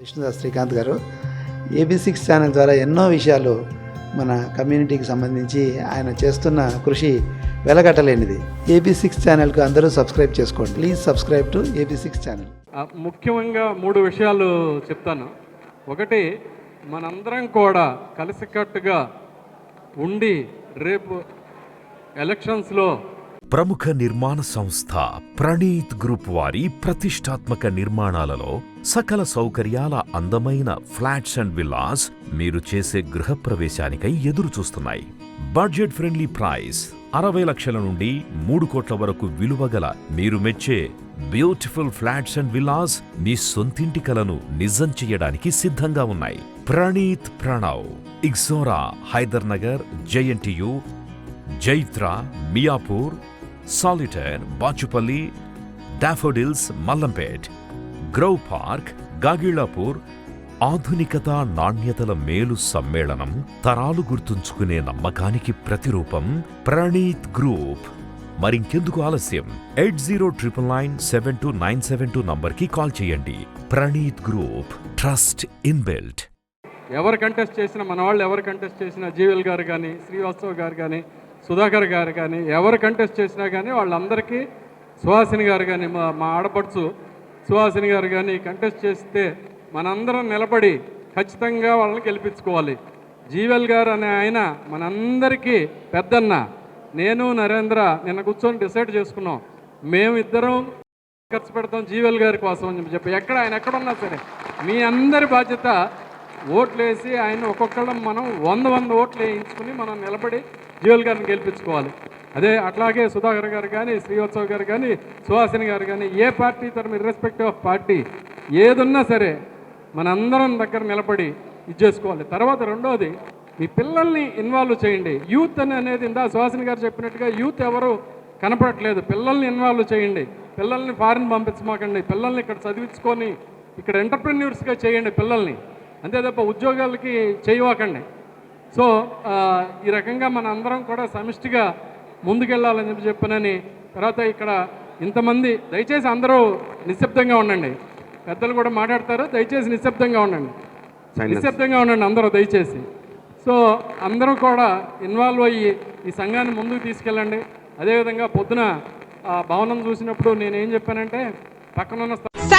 విష్ణుదాస్ శ్రీకాంత్ గారు. AB six channel ద్వారా ఎన్నో విషయాలు మన కమ్యూనిటీకి సంబంధించి ఆయన చేస్తున్న కృషి వెలగట్టలేనిది. ఏబీ సిక్స్ ఛానల్కు అందరూ సబ్స్క్రైబ్ చేసుకోండి. Please subscribe to A B six channel. ముఖ్యంగా మూడు విషయాలు చెప్తాను. ఒకటి మనందరం కూడా కలిసికట్టుగా ఉండి రేపు ఎలక్షన్స్లో ప్రముఖ నిర్మాణ సంస్థ ప్రణీత్ గ్రూప్ వారి ప్రతిష్టాత్మక నిర్మాణాలలో సకల సౌకర్యాల అందమైన ఫ్లాట్స్ అండ్ విల్లాస్ మీరు చేసే గృహప్రవేశానికై ఎదురు చూస్తున్నాయి బడ్జెట్ ఫ్రెండ్లీ ప్రైస్ అరవై లక్షల నుండి మూడు కోట్ల వరకు విలువగల మీరు మెచ్చే బ్యూటిఫుల్ ఫ్లాట్స్ అండ్ విల్లాస్ మీ సొంతింటి కలను నిజం చేయడానికి సిద్ధంగా ఉన్నాయి. Praneeth Pranav Ixora Hyder Nagar JNTU Jaitra Miyapur Solitaire Bachupally Daffodils Mallampet గ్రౌ park Gagillapur ఆధునికత నాణ్యతల మేలు సమ్మేళనం తరాలు గుర్తుంచుకునే నమ్మకానికి ప్రతిరూపం ప్రణీత్ గ్రూప్. మరింకెందుకు ఆలస్యం? Eight zero triple nine seven two nine seven two నంబర్కి కాల్ చేయండి. Praneeth group trust inbuilt. ఎవరు కంటెస్ట్ చేసిన మన వాళ్ళు ఎవరు కంటెస్ట్ చేసిన జీవెల్ గారు కానీ శ్రీవాస్తవ్ గారు కానీ సుధాకర్ గారు కానీ ఎవరు కంటెస్ట్ చేసినా కానీ వాళ్ళందరికీ సుహాసిని గారు కానీ మా మా ఆడపడుచు సుహాసిని గారు కానీ కంటెస్ట్ చేస్తే మనందరం నిలబడి ఖచ్చితంగా వాళ్ళని గెలిపించుకోవాలి. జీవెల్ గారు అనే ఆయన మనందరికీ పెద్దన్న. నేను నరేంద్ర నిన్న కూర్చొని డిసైడ్ చేసుకున్నాం. మేమిద్దరం ఖర్చు పెడతాం జీవెల్ గారి కోసం అని చెప్పి ఎక్కడ ఆయన ఎక్కడున్నా సరే మీ అందరి బాధ్యత ఓట్లు వేసి ఆయన ఒక్కొక్కళ్ళం మనం వంద వంద ఓట్లు వేయించుకుని మనం నిలబడి జీవల్ గారిని గెలిపించుకోవాలి. అదే అట్లాగే సుధాకర్ గారు కానీ శ్రీవత్సవ్ గారు కానీ సుహాసిని గారు కానీ ఏ పార్టీ తరం ఇర్రెస్పెక్టివ్ ఆఫ్ పార్టీ ఏదున్నా సరే మనందరం దగ్గర నిలబడి ఇది చేసుకోవాలి. తర్వాత రెండోది మీ పిల్లల్ని ఇన్వాల్వ్ చేయండి. యూత్ అని అనేది ఇందా సుహాసిని గారు చెప్పినట్టుగా యూత్ ఎవరు కనపడట్లేదు. పిల్లల్ని ఇన్వాల్వ్ చేయండి. పిల్లల్ని ఫారిన్ పంపించమాకండి. పిల్లల్ని ఇక్కడ చదివించుకొని ఇక్కడ ఎంటర్ప్రెన్యూర్స్గా చేయండి పిల్లల్ని. అంతే తప్ప ఉద్యోగాలకి చేయవాకండి. సో ఈ రకంగా మన అందరం కూడా సమిష్టిగా ముందుకెళ్ళాలని చెప్పి చెప్పానని తర్వాత ఇక్కడ ఇంతమంది దయచేసి అందరూ నిశ్శబ్దంగా ఉండండి. పెద్దలు కూడా మాట్లాడతారు దయచేసి నిశ్శబ్దంగా ఉండండి. నిశ్శబ్దంగా ఉండండి అందరూ దయచేసి. సో అందరూ కూడా ఇన్వాల్వ్ అయ్యి ఈ సంఘాన్ని ముందుకు తీసుకెళ్ళండి. అదేవిధంగా పొద్దున ఆ భవనం చూసినప్పుడు నేను ఏం చెప్పానంటే పక్కనున్న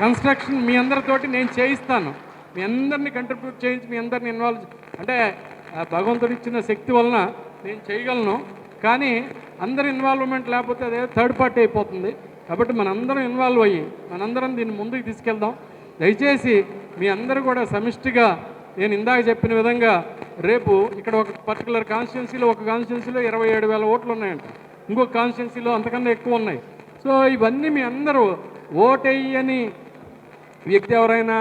కన్స్ట్రక్షన్ మీ అందరితోటి నేను చేయిస్తాను. మీ అందరిని కంట్రిబ్యూట్ చేయించి మీ అందరిని ఇన్వాల్వ్ అంటే భగవంతుడు ఇచ్చిన శక్తి వలన నేను చేయగలను. కానీ అందరి ఇన్వాల్వ్మెంట్ లేకపోతే అదే థర్డ్ పార్టీ అయిపోతుంది. కాబట్టి మనందరం ఇన్వాల్వ్ అయ్యి మనందరం దీన్ని ముందుకు తీసుకెళ్దాం. దయచేసి మీ అందరూ కూడా సమిష్టిగా నేను ఇందాక చెప్పిన విధంగా రేపు ఇక్కడ ఒక పర్టికులర్ కాన్స్టిట్యున్సీలో ఒక కాన్స్టిట్యున్సీలో ఇరవై ఏడు వేల ఓట్లు ఉన్నాయంట. ఇంకొక కాన్స్టిట్యున్సీలో అంతకన్నా ఎక్కువ ఉన్నాయి. సో ఇవన్నీ మీ అందరూ ఓటెయ్యని వ్యక్తి ఎవరైనా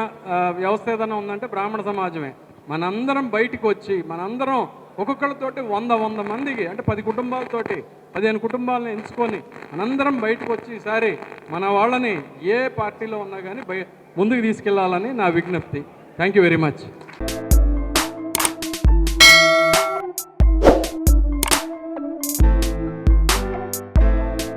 వ్యవస్థ ఏదైనా ఉందంటే బ్రాహ్మణ సమాజమే. మనందరం బయటికి వచ్చి మనందరం ఒక్కొక్కరితోటి వంద వంద మందికి అంటే పది కుటుంబాలతోటి పదిహేను కుటుంబాలను ఎంచుకొని మనందరం బయటకు వచ్చి ఈసారి మన వాళ్ళని ఏ పార్టీలో ఉన్నా కానీ బయ ముందుకు తీసుకెళ్ళాలని నా విజ్ఞప్తి. Thank you very much